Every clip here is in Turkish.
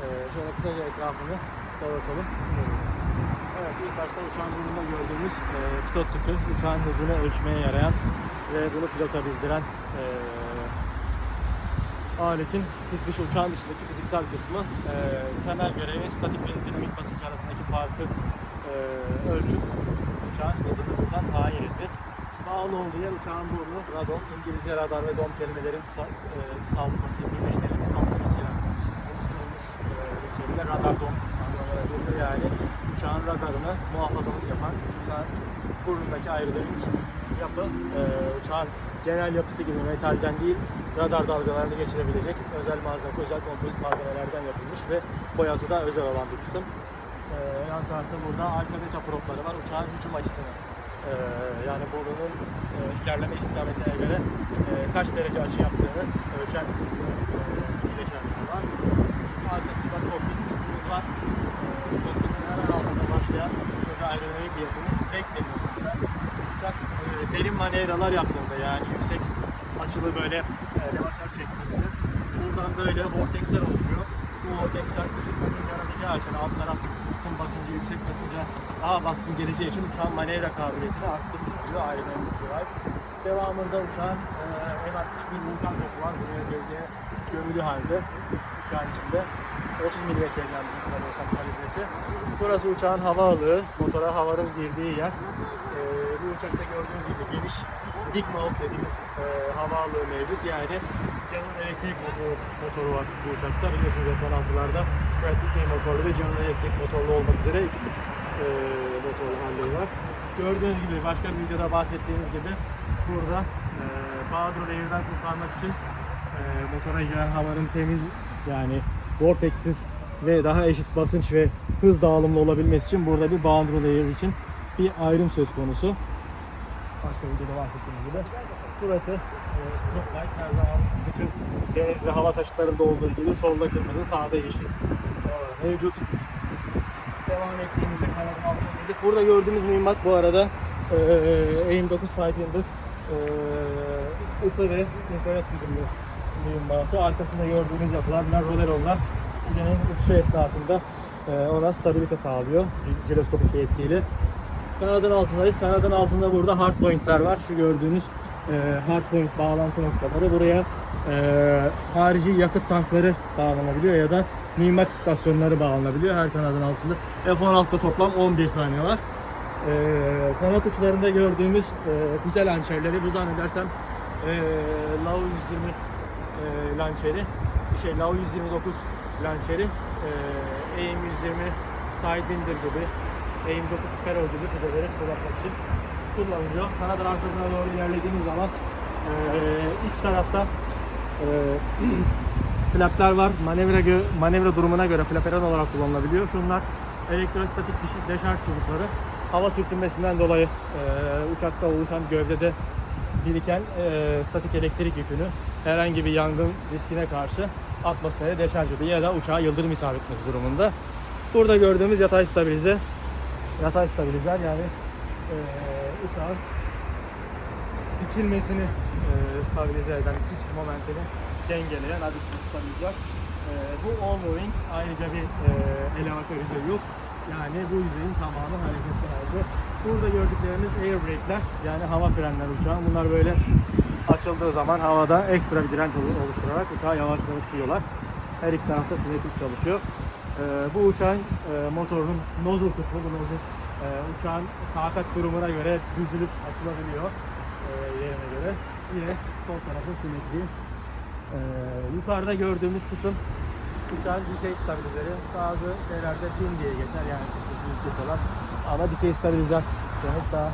Ee, şöyle kısaca etrafını dolaşalım. Evet ilk başta uçağın burnunda gördüğümüz e, pilot tüpü uçağın hızını ölçmeye yarayan ve bunu pilota bildiren e, aletin dış uçağın dışındaki fiziksel kısmı e, temel görevi statik ve dinamik basınç arasındaki farkı e, ölçüp uçağın hızını buradan tayin etmek. Bağlı olduğu yer uçağın burnu, radon, İngilizce radar ve dom kelimelerin kısa, e, kısaltması, oluşturulmuş e, kelime radar geliyor. Yani uçağın radarını muhafazalık yapan, uçağın burnundaki aerodinamik yapı, e, uçağın genel yapısı gibi metalden değil, radar dalgalarını geçirebilecek özel malzeme, özel kompozit malzemelerden yapılmış ve boyası da özel olan bir kısım. Ee, yan tarafta burada alfa beta propları var. Uçağın hücum açısını ee, yani burnunun e, ilerleme istikametine göre e, kaç derece açı yaptığını ölçen e, bileşenler var. Arkasında kokpit kısmımız var. Kokpitin hemen altında başlayan burada aerodinamik bir yapımız deniyor. burada. Uçak e, derin manevralar yaptığında yani yüksek açılı böyle levatör şeklinde buradan böyle vortexler oluşuyor. Bu vortexler düşük basınç yaratacağı için alt tarafın basıncı yüksek basınca daha baskın geleceği için uçağın manevra kabiliyetini arttırmış oluyor aerodinamik device. Devamında uçağın e, M61 Vulkan topu var. Buraya gölgeye gömülü halde uçağın içinde. 30 milimetre yanlış hatırlamıyorsam kalibresi. Burası uçağın hava alığı, motora havanın girdiği yer. E, bu uçakta gördüğünüz gibi geniş dik mouth dediğimiz e, hava alığı mevcut. Yani General elektrik motoru, motoru var bu uçakta. Biliyorsunuz F-16'larda Pratt Whitney motorlu ve General elektrik motorlu olmak üzere iki tip e, motorlu halleri var. Gördüğünüz gibi başka bir videoda bahsettiğimiz gibi burada e, Bahadır Air'den kurtarmak için motora giren havanın temiz yani vortexsiz ve daha eşit basınç ve hız dağılımlı olabilmesi için burada bir Bahadır Air için bir ayrım söz konusu başka videoda bahsettiğim gibi. Burası e, Spotlight her zaman bütün deniz ve hava taşıtlarında olduğu gibi solda kırmızı, sağda yeşil e, mevcut. Devam ettiğimizde kanalın altına geldik. Burada gördüğümüz mühimmat bu arada e, AIM-9 Sidewinder e, ısı ve infrared güdümlü mühimmatı. Arkasında gördüğünüz yapılar bunlar roleronlar. Füzenin uçuşu esnasında e, ona stabilite sağlıyor jiroskopik bir etkiyle. Kanadın altındayız. Kanadın altında burada hard pointler var. Şu gördüğünüz e, hard point bağlantı noktaları. Buraya e, harici yakıt tankları bağlanabiliyor ya da mühimmat istasyonları bağlanabiliyor her kanadın altında. F-16'da toplam 11 tane var. Kanat uçlarında gördüğümüz e, füze bu zannedersem e, 120 e, lançeri, şey Lau 129 lançeri, e, AIM 120 Sidewinder gibi AIM-9 Sparrow gibi füzeleri fırlatmak için kullanılıyor. Kanadın arkasına doğru ilerlediğimiz zaman eee iç tarafta eee flaplar var. Manevra gö- manevra durumuna göre flaperon olarak kullanılabiliyor. Şunlar elektrostatik deşarj çubukları. Hava sürtünmesinden dolayı eee, uçakta oluşan gövdede biriken eee, statik elektrik yükünü herhangi bir yangın riskine karşı atmosfere deşarj ediyor ya da uçağa yıldırım isabet durumunda. Burada gördüğümüz yatay stabilize yatay stabilizer yani eee uçağın dikilmesini eee stabilize eden pitch momentini dengeleyen adı stabilizer. Eee bu all-wing ayrıca bir eee elevatör yüzeyi yok. Yani bu yüzeyin tamamı hareketli halde. Burada gördükleriniz air brake'ler yani hava frenleri uçağın. Bunlar böyle açıldığı zaman havada ekstra bir direnç olu- oluşturarak uçağı yavaşlatıyorlar. Her iki tarafta simetrik çalışıyor. Eee, bu uçağın eee, motorunun nozzle kısmı, bu nozzle eee, uçağın takat durumuna göre düzülüp açılabiliyor eee, yerine göre. Yine sol tarafı simetri. Eee, yukarıda gördüğümüz kısım uçağın dikey stabilizeri. Bazı şeylerde pin diye geçer yani düz geçiyorlar. Ama dikey stabilizer demek daha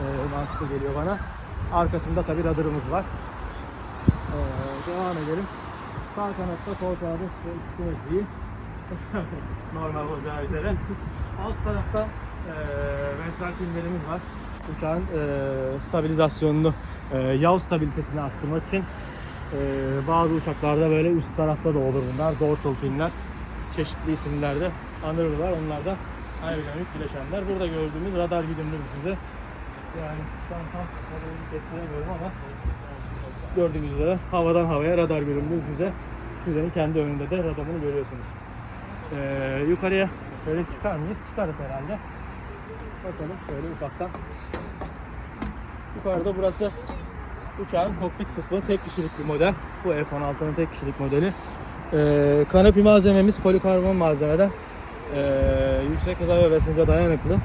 eee, mantıklı geliyor bana. Arkasında tabi radarımız var. Eee, devam edelim. Sağ kanatta sol kanatta simetriyi. Normal olacağı üzere. Alt tarafta eee ventral filmlerimiz var. Uçağın eee, stabilizasyonunu, eee yav stabilitesini arttırmak için eee, bazı uçaklarda böyle üst tarafta da olur bunlar. Dorsal filmler. Çeşitli isimlerde anılırlar. Onlar da aerodinamik bileşenler. Burada gördüğümüz radar güdümlü bir füze. Yani an tam modelini kestiremiyorum ama gördüğünüz üzere havadan havaya radar bir füze. füzenin kendi önünde de radarını görüyorsunuz. Ee, yukarıya böyle çıkar mıyız? Çıkarız herhalde. Bakalım şöyle ufaktan. Yukarıda burası uçağın kokpit kısmı tek kişilik bir model. Bu F-16'nın tek kişilik modeli. Ee, kanopi malzememiz polikarbon malzemeden ee, yüksek hıza ve basınca dayanıklı.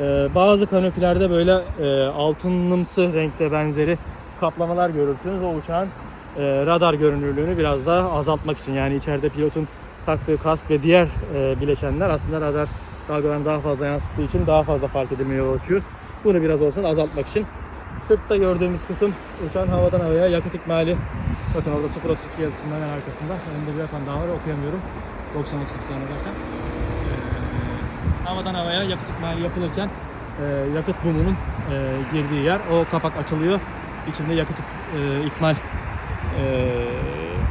Ee, bazı kanopilerde böyle e, altınımsı renkte benzeri kaplamalar görürsünüz. O uçağın e, radar görünürlüğünü biraz daha azaltmak için yani içeride pilotun taktığı kask ve diğer e, bileşenler aslında radar dalgalarını daha fazla yansıttığı için daha fazla fark edilmeye yol açıyor. Bunu biraz olsun azaltmak için. Sırtta gördüğümüz kısım uçağın havadan havaya yakıt ikmali. Bakın orada 032 yazısının hemen arkasında. Önünde bir rakam daha var okuyamıyorum. 93 zannedersem. Havadan havaya yakıt ikmali yapılırken e, yakıt bumunun e, girdiği yer. O kapak açılıyor. İçinde yakıt e, ikmal e,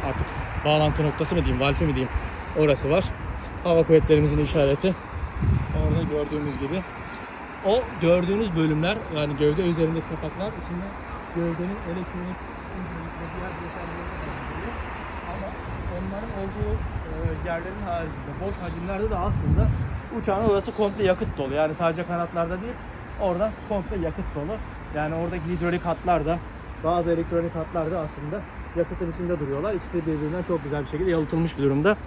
artık bağlantı noktası mı diyeyim, valfi mi diyeyim orası var. Hava kuvvetlerimizin işareti. Orada gördüğümüz gibi. O gördüğünüz bölümler yani gövde üzerindeki kapaklar içinde gövdenin elektronik diğer. Ama onların olduğu e, yerlerin haricinde boş hacimlerde de aslında uçağın orası komple yakıt dolu. Yani sadece kanatlarda değil orada komple yakıt dolu. Yani oradaki hidrolik hatlar da bazı elektronik hatlar da aslında yakıtın içinde duruyorlar. İkisi birbirinden çok güzel bir şekilde yalıtılmış bir durumda.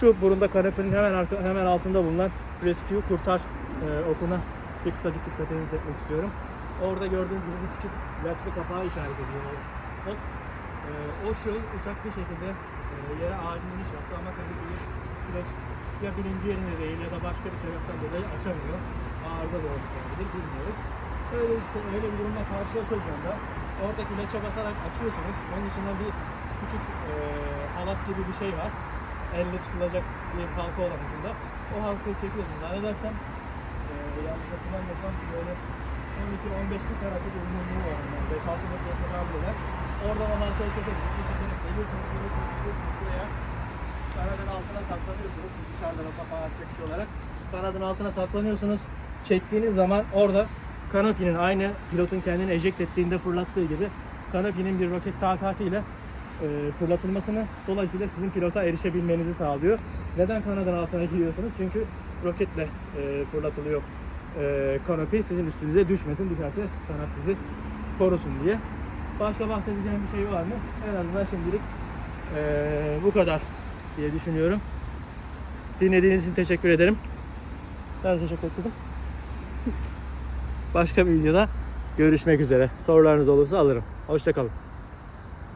Şu burunda kanepenin hemen arka, hemen altında bulunan Rescue Kurtar e, okuna bir kısacık dikkatinizi çekmek istiyorum. Orada gördüğünüz gibi bir küçük latlı kapağı işaret ediyor. O, e, o şu uçak bir şekilde yere acil iniş yaptı ama tabii bir pilot ya birinci yerine değil ya da başka bir sebepten dolayı açamıyor. Arıza da olmuş olabilir bilmiyoruz. Öyle öyle bir durumla karşılaşıldığında oradaki leçe basarak açıyorsunuz. Onun içinden bir küçük e, halat gibi bir şey var. Elle tutulacak bir halka olan ucunda. O halkayı çekiyorsunuz. Zannedersem e, yanlış hatırlamıyorsam böyle 12-15 fit arası bir uzunluğu var. Yani 5-6 metre kadar bile. Oradan o halkayı çekerek, çekerek geliyorsunuz, geliyorsunuz, geliyorsunuz buraya. Kanadın altına saklanıyorsunuz. Siz dışarıda da kapağı açacak kişi olarak. Kanadın altına saklanıyorsunuz. Çektiğiniz zaman orada kanopinin aynı pilotun kendini eject ettiğinde fırlattığı gibi kanopinin bir roket takatiyle e, fırlatılmasını dolayısıyla sizin pilota erişebilmenizi sağlıyor. Neden kanadın altına giriyorsunuz? Çünkü roketle e, fırlatılıyor e, kanopi sizin üstünüze düşmesin. Düşerse kanat sizi korusun diye. Başka bahsedeceğim bir şey var mı? En azından şimdilik e, bu kadar diye düşünüyorum. Dinlediğiniz için teşekkür ederim. De teşekkür et kızım. Başka bir videoda görüşmek üzere. Sorularınız olursa alırım. Hoşçakalın.